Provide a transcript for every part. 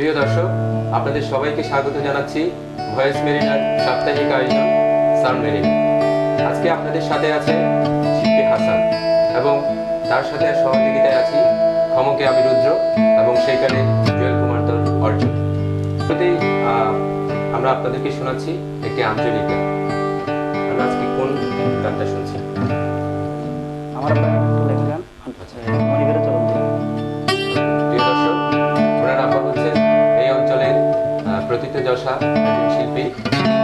প্রিয় দর্শক, আপনাদের সবাইকে স্বাগত জানাচ্ছি ভয়েস মেরিনার সাপ্তাহিক আয়োজন সাউন্ড আজকে আপনাদের সাথে আছে শিল্পী হাসান এবং তার সাথে সহযোগিতায় আছি ক্ষমকে আমি রুদ্র এবং সেইখানে জুয়েল কুমার দল অর্জুন। আমরা আপনাদেরকে শোনাচ্ছি একটি আঞ্চলিক গান। আমরা আজকে কোন গানটা শুনছি? আমার লেখগান প্রথিতযশা একজন শিল্পী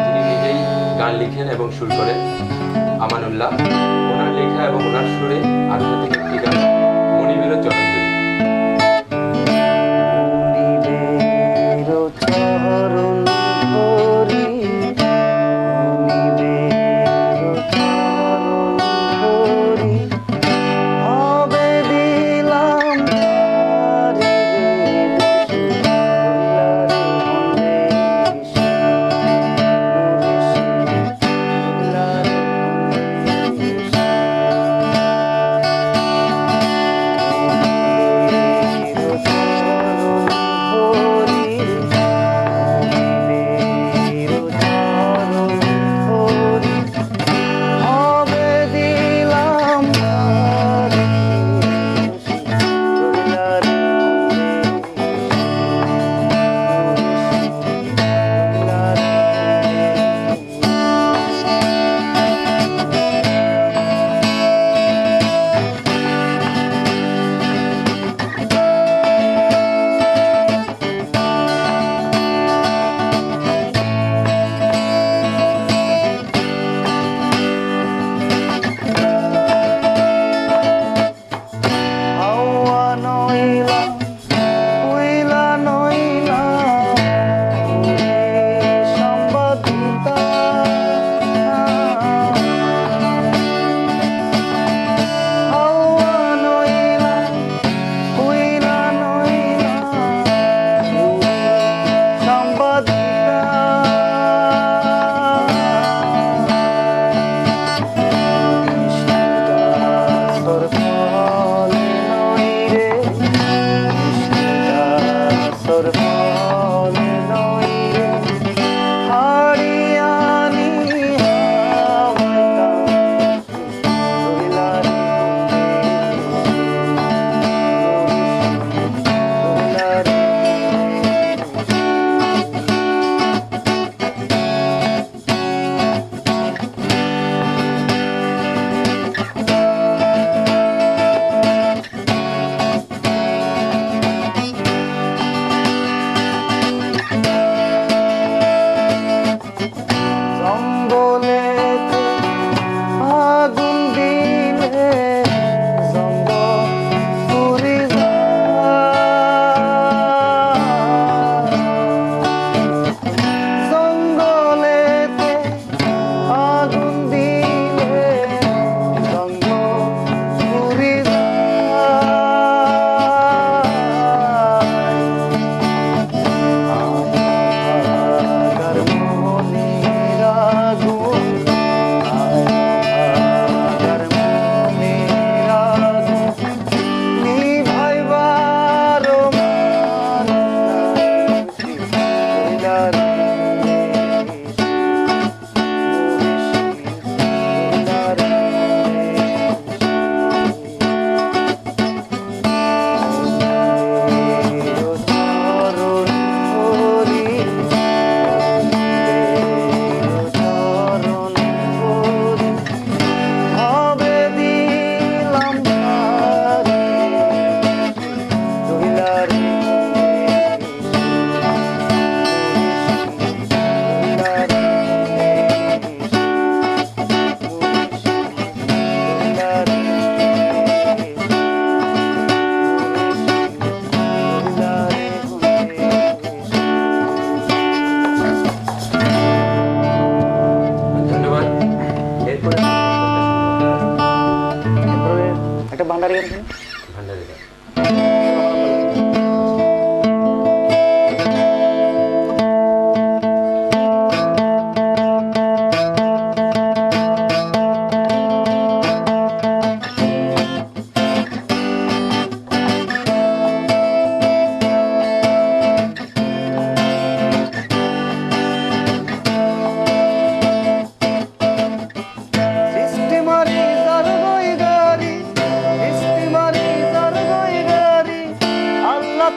তিনি নিজেই গান লিখেন এবং সুর করেন। আমানুল্লাহ, ওনার লেখা এবং ওনার সুরে আধ্যাত্মিক একটি গান। মণিবীর চরণজয়ী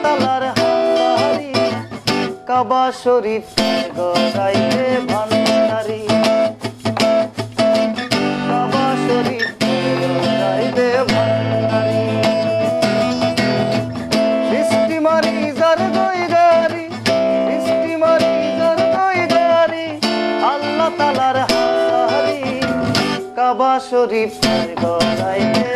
তালার হাসারি কাবা শরীফ গড়াইতে ভান্ডারি। কাবা শরীফ গড়াইতে ভান্ডারি। বৃষ্টি মারি যার গইদারি বৃষ্টি মারি যার গইদারি আল্লাহ তালার হাসারি কাবা শরীফ গড়াইতে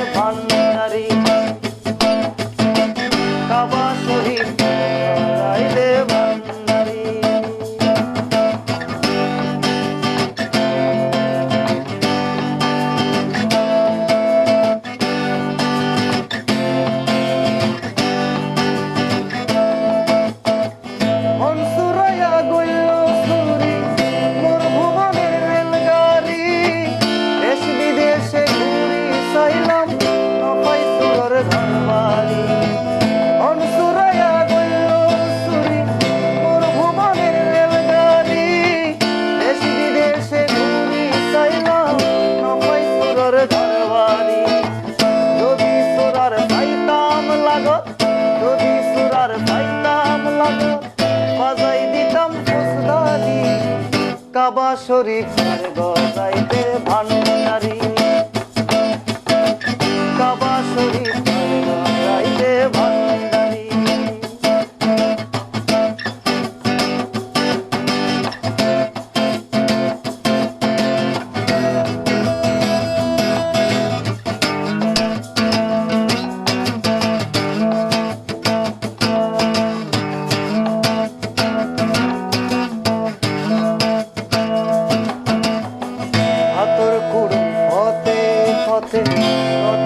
বাঁশরি আর গজাইতে ভান্ডারী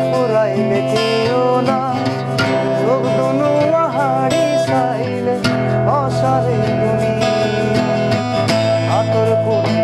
ফুরাইলে দিও না। চোখ দুনু আহারি সাইলে অসারে তুমি। আতর করে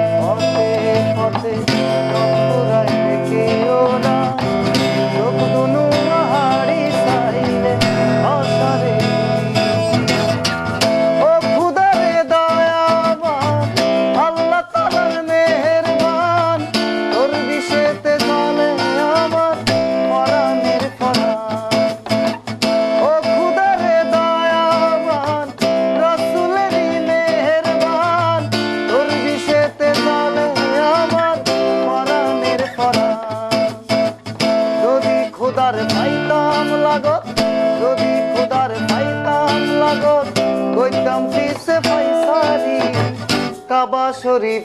শরীফ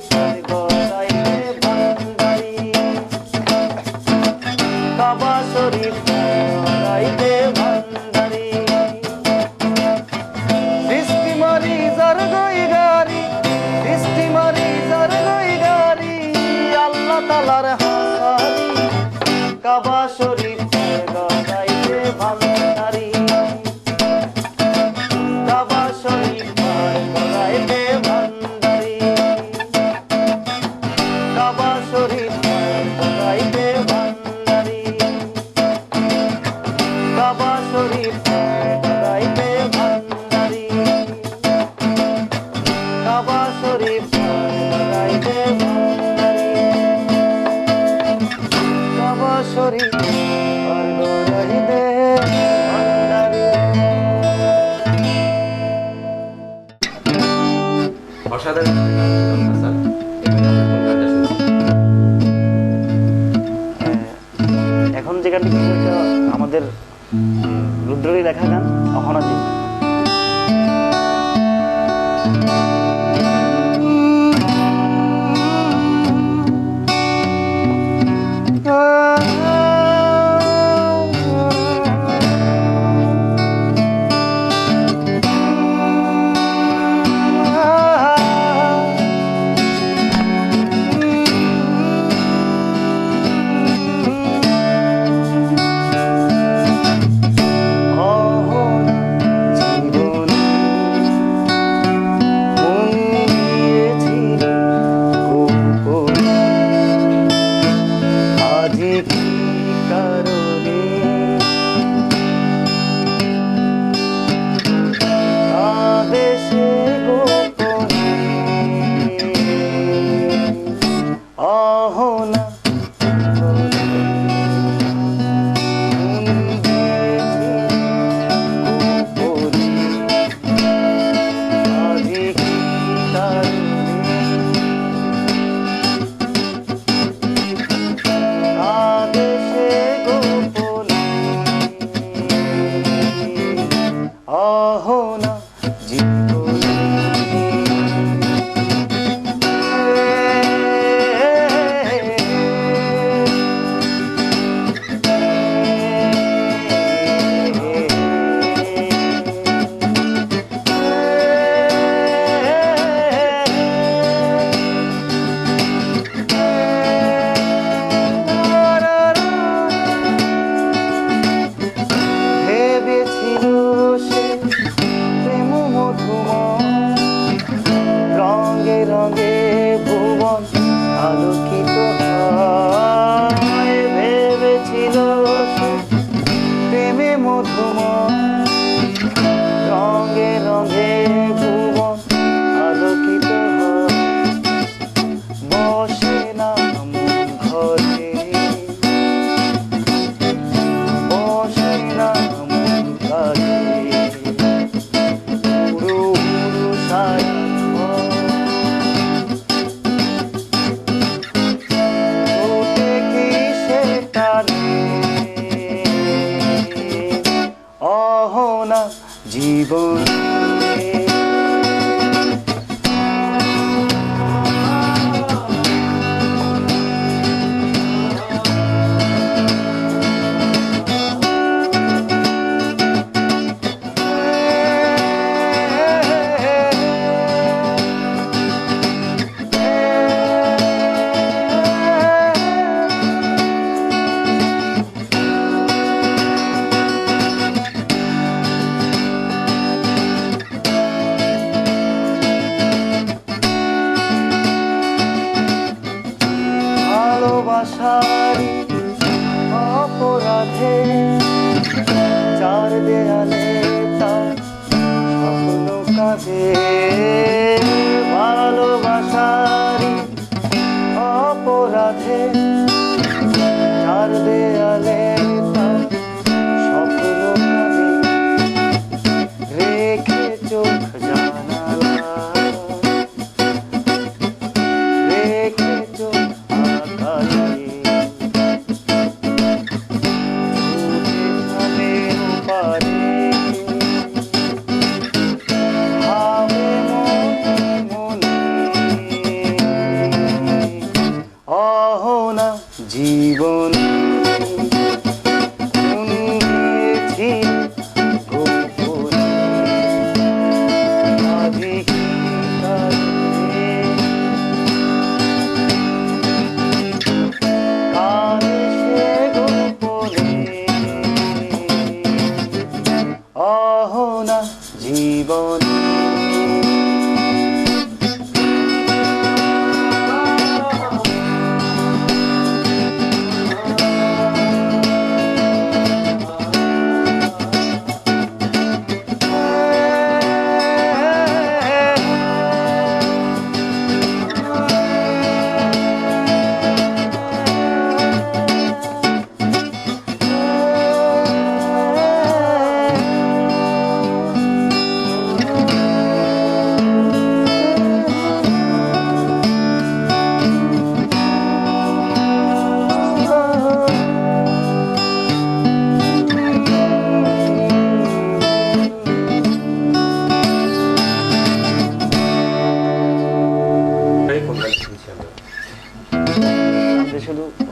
যে গানটি আমাদের রুদ্ররই লেখা গান অহনাজীবন day.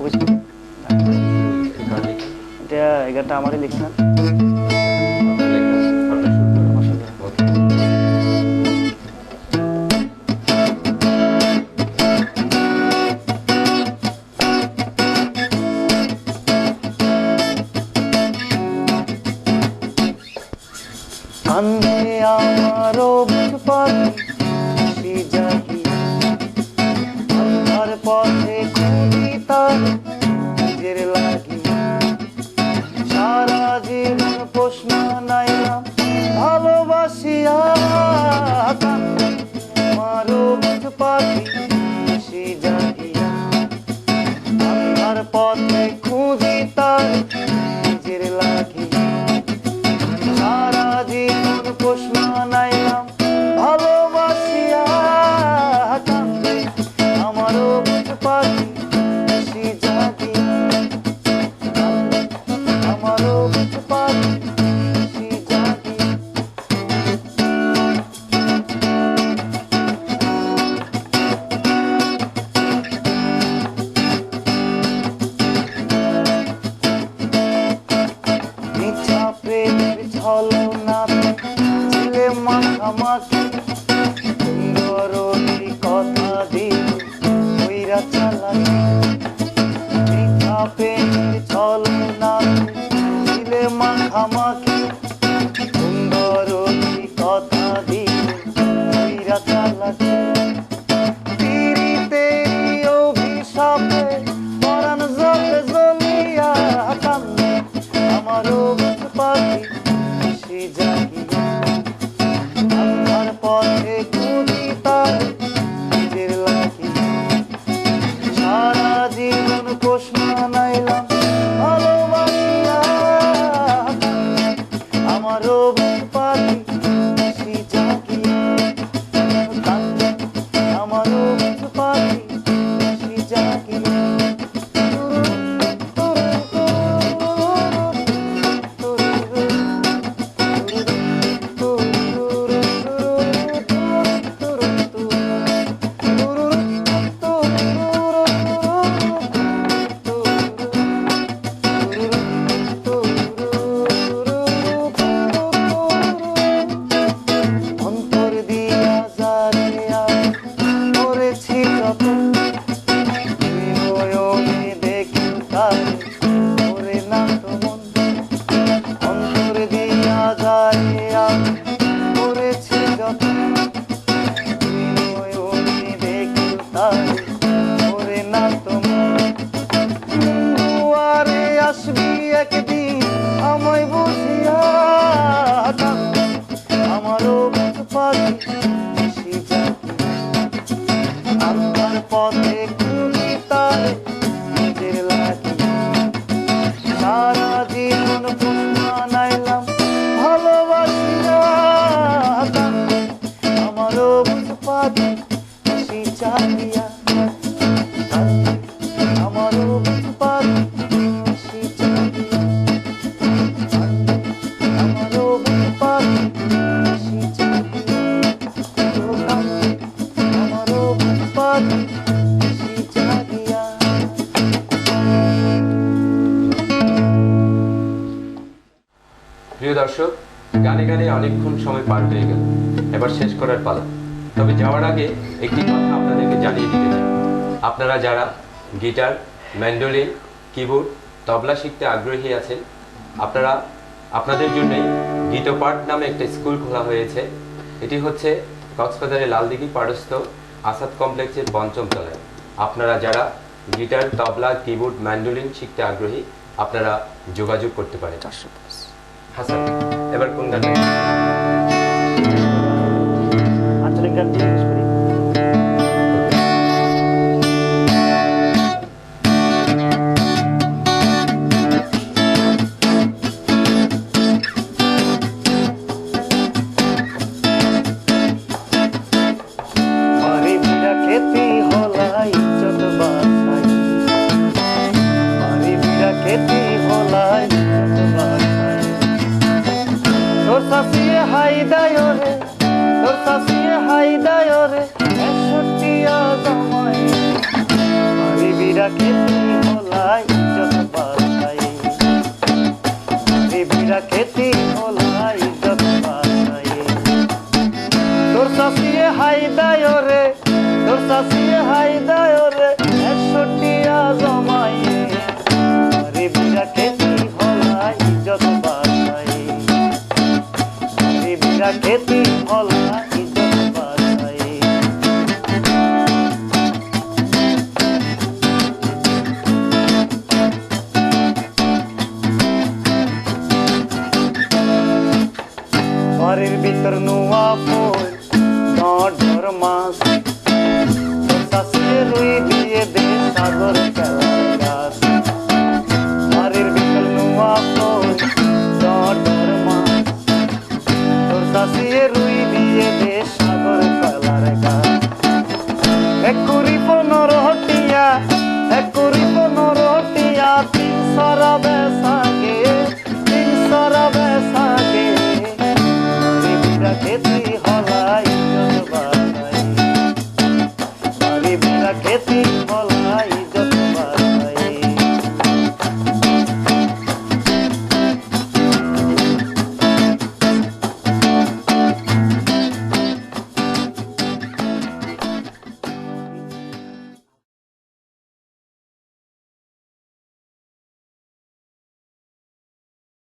হ্যাঁ, এটা এগারোটা আমারই লিখে। মিঠা প্রেমের ছলনাতে ছিলে মাখামাখি। সুন্দর কথা দিল para এবার শেষ করার পালা। তবে যাওয়ার আগে একটি কথা আপনাদেরকে জানিয়ে দিতে চাই। আপনারা যারা গিটার ম্যান্ডোলিন কিবোর্ড তবলা শিখতে আগ্রহী আছেন আপনারা আপনাদের জন্যই গীতপাঠ নামে একটা স্কুল খোলা হয়েছে। এটি হচ্ছে কক্সবাজারের লালদিঘি পাড়স্থ আসাদ কমপ্লেক্সের পঞ্চম তলায়। আপনারা যারা গিটার তবলা কিবোর্ড ম্যান্ডোলিন শিখতে আগ্রহী আপনারা যোগাযোগ করতে পারেন। হাসান এবার কোন গান Gandhi